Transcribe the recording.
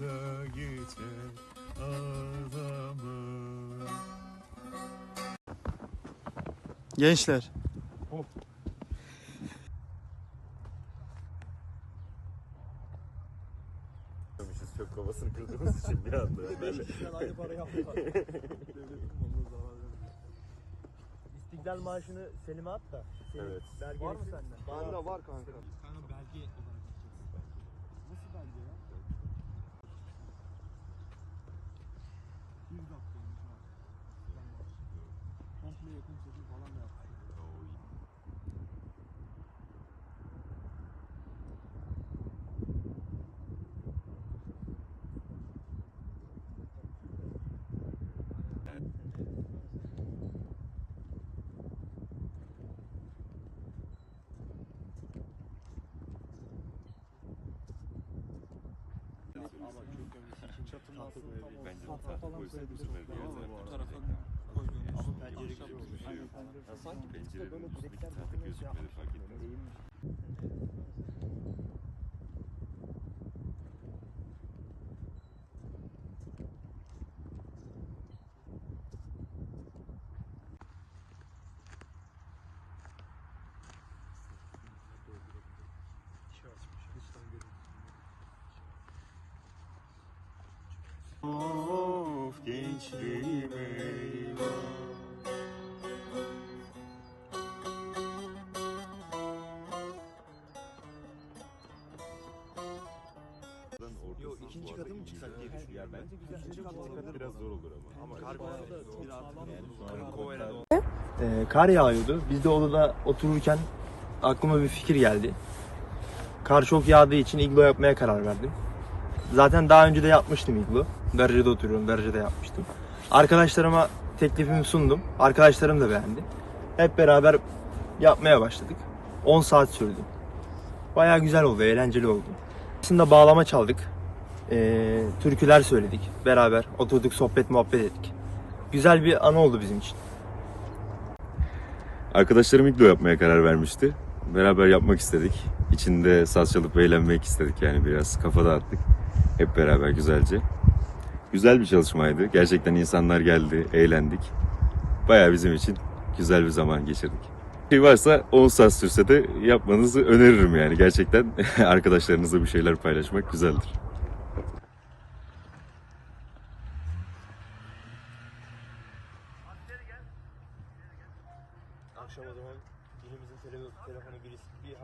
başımıza geçer ağlama. Gençler. Yapmışız çöp kovasını kırdığımız için bir anda. aynı parayı aldılar. İstiklal maaşını Selim'e at da. Selim, Evet. Var mı sende? Bende var kanka. Kanka belge olarak Nasıl belge ya? Yakın çekim falan da yaptı. Çatının altını tam Bence de bu sefer bu tarafa koyduğumuz Ama pencere pencere gibi olmuş. Aynen. Sanki pencerenin böyle direkler gözükmedi, fark eğilmiş. Of gençliğim eyvah. Yo ikinci katı mı çıksak diye düşünüyorum ben. İkinci katı Biraz zor olur ama. Ama Kar bayağı da çok sağlam. yani Ee, kar yağıyordu. Biz de odada otururken aklıma bir fikir geldi. Kar çok yağdığı için iglo yapmaya karar verdim. Zaten daha önce de yapmıştım iglo. Berce'de oturuyorum, Berce'de yapmıştım. Arkadaşlarıma teklifimi sundum. Arkadaşlarım da beğendi. Hep beraber yapmaya başladık. 10 saat sürdü. Bayağı güzel oldu, eğlenceli oldu. Aslında bağlama çaldık. Ee, türküler söyledik. Beraber oturduk, sohbet muhabbet ettik. Güzel bir anı oldu bizim için. Arkadaşlarım iglo yapmaya karar vermişti. Beraber yapmak istedik. İçinde saz çalıp eğlenmek istedik yani biraz kafa dağıttık. Hep beraber güzelce. Güzel bir çalışmaydı. Gerçekten insanlar geldi, eğlendik. Bayağı bizim için güzel bir zaman geçirdik. Şey varsa 10 saat sürse de yapmanızı öneririm yani. Gerçekten arkadaşlarınızla bir şeyler paylaşmak güzeldir. Akşam o zaman telefonu birisi bir haber